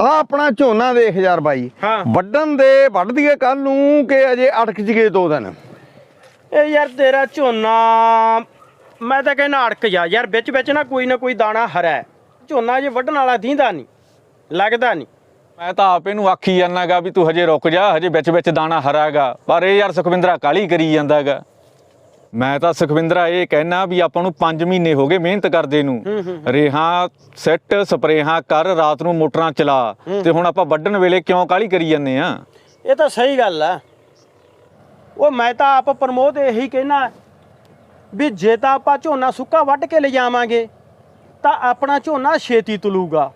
ਆ ਆਪਣਾ ਝੋਨਾ ਦੇਖ ਯਾਰ ਬਾਈ। ਹਾਂ। ਵੱਢਣ ਦੇ ਵੱਢ ਦਈਏ ਕੱਲ ਨੂੰ ਕਿ ਅਜੇ ਅਟਕ ਜਗੇ ਦੋ ਦਿਨ। ਇਹ ਯਾਰ ਤੇਰਾ ਝੋਨਾ ਮੈਂ ਤਾਂ ਕਹਿੰਦਾ ਅੜਕ ਜਾ। ਯਾਰ ਵਿੱਚ ਵਿੱਚ ਨਾ ਕੋਈ ਨਾ ਕੋਈ ਦਾਣਾ ਹਰਾ ਹੈ। ਝੋਨਾ ਜੇ ਵੱਢਣ ਵਾਲਾ ਦੀਂਦਾ ਨਹੀਂ ਲੱਗਦਾ ਨਹੀਂ। ਮੈਂ ਤਾਂ ਆਪੇ ਨੂੰ ਆਖੀ ਜਾਂਦਾਗਾ ਵੀ ਤੂੰ ਹਜੇ ਰੁਕ ਜਾ ਹਜੇ ਵਿੱਚ ਵਿੱਚ ਦਾਣਾ ਹਰਾਗਾ। ਪਰ ਇਹ ਯਾਰ ਸੁਖਵਿੰਦਰਾ ਕਾਲੀ ਕਰੀ ਜਾਂਦਾਗਾ। ਮੈਂ ਤਾਂ ਸੁਖਵਿੰਦਰਾ ਇਹ ਕਹਿਣਾ ਵੀ ਆਪਾਂ ਨੂੰ 5 ਮਹੀਨੇ ਹੋ ਗਏ ਮਿਹਨਤ ਕਰਦੇ ਨੂੰ। ਰੇਹਾਂ ਸੈੱਟ ਸਪਰੇਹਾਂ ਕਰ ਰਾਤ ਨੂੰ ਮੋਟਰਾਂ ਚਲਾ। ਤੇ ਹੁਣ ਆਪਾਂ ਵੱਢਣ ਵੇਲੇ ਕਿਉਂ ਕਾਲੀ ਕਰੀ ਜਾਂਦੇ ਆ? ਇਹ ਤਾਂ ਸਹੀ ਗੱਲ ਆ। ਉਹ ਮੈਂ ਤਾਂ ਆਪ ਪ੍ਰਮੋਦ ਇਹੀ ਕਹਿਣਾ ਵੀ ਜੇ ਤਾਂ ਆਪਾਂ ਝੋਨਾ ਸੁੱਕਾ ਵੱਢ ਕੇ ਲਿਜਾਵਾਂਗੇ ਤਾਂ ਆਪਣਾ ਝੋਨਾ ਛੇਤੀ ਤੁਲੂਗਾ।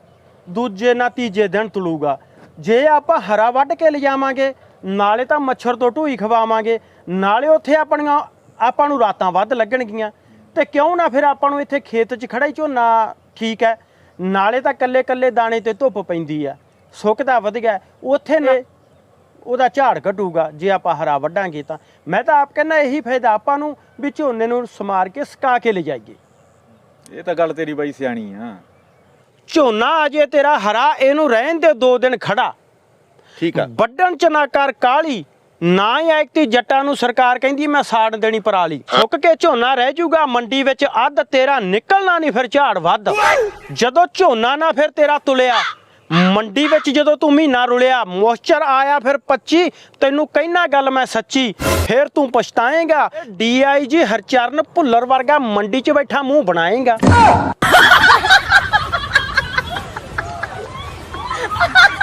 ਦੂਜੇ ਨਾ ਤੀਜੇ ਦਿਨ ਤੁਲੂਗਾ। ਜੇ ਆਪਾਂ ਹਰਾ ਵੱਢ ਕੇ ਲਿਜਾਵਾਂਗੇ ਨਾਲੇ ਤਾਂ ਮੱਛਰ ਤੋਂ ਢੂਈ ਖਵਾਵਾਂਗੇ ਨਾਲੇ ਉੱਥੇ ਆਪਣੀਆਂ ਆਪਾਂ ਨੂੰ ਰਾਤਾਂ ਵੱਧ ਲੱਗਣਗੀਆਂ। ਤੇ ਕਿਉਂ ਨਾ ਫਿਰ ਆਪਾਂ ਨੂੰ ਇੱਥੇ ਖੇਤ 'ਚ ਖੜਾ ਹੀ ਝੋਨਾ ਠੀਕ ਹੈ ਨਾਲੇ ਤਾਂ ਕੱਲੇ ਕੱਲੇ ਦਾਣੇ ਤੇ ਧੁੱਪ ਪੈਂਦੀ ਆ ਸੁੱਕਦਾ ਵਧ ਗਿਆ ਉੱਥੇ ਨੇ ਉਹਦਾ ਝਾੜ ਘਟੂਗਾ ਜੇ ਆਪਾਂ ਹਰਾ ਵੱਢਾਂਗੇ ਤਾਂ। ਮੈਂ ਤਾਂ ਆਪ ਕਹਿੰਦਾ ਇਹੀ ਫਾਇਦਾ ਆਪਾਂ ਨੂੰ ਵੀ ਝੋਨੇ ਨੂੰ ਸਮਾਰ ਕੇ ਸੁਕਾ ਕੇ ਲਿਜਾਈਏ ਇਹ ਤਾਂ ਗੱਲ ਤੇਰੀ ਬਾਈ ਸਿਆਣੀ ਆ। ਝੋਨਾ ਅਜੇ ਤੇਰਾ ਹਰਾ ਇਹਨੂੰ ਰਹਿਣ ਦੇ ਦੋ ਦਿਨ ਖੜਾ। ਠੀਕ ਆ। ਵੱਢਣ ਚ ਨਾ ਕਰ ਕਾਲੀ ਨਾ ਹੀ ਐਕਤੀ ਜੱਟਾਂ ਨੂੰ ਸਰਕਾਰ ਕਹਿੰਦੀ ਮੈਂ ਸਾੜ ਦੇਣੀ ਪਰਾਲੀ। ਸੁੱਕ ਕੇ ਝੋਨਾ ਰਹਿ ਜਾਊਗਾ ਮੰਡੀ ਵਿੱਚ ਅੱਧ ਤੇਰਾ ਨਿਕਲਣਾ ਨਹੀਂ ਫਿਰ ਝਾੜ ਵੱਧ। ਜਦੋਂ ਝੋਨਾ ਨਾ ਫਿਰ ਤੇਰਾ ਤੁਲਿਆ ਮੰਡੀ ਵਿੱਚ ਜਦੋਂ ਤੂੰ ਮਹੀਨਾ ਰੁਲਿਆ ਮੋਇਸਚਰ ਆਇਆ ਫਿਰ 25 ਤੈਨੂੰ ਕਹਿਣਾ ਗੱਲ ਮੈਂ ਸੱਚੀ ਫਿਰ ਤੂੰ ਪਛਤਾਏਂਗਾ। ਡੀਆਈਜੀ ਹਰਚਰਨ ਭੁੱਲਰ ਵਰਗਾ ਮੰਡੀ 'ਚ ਬੈਠਾ ਮੂੰਹ ਬਣਾਏਗਾ।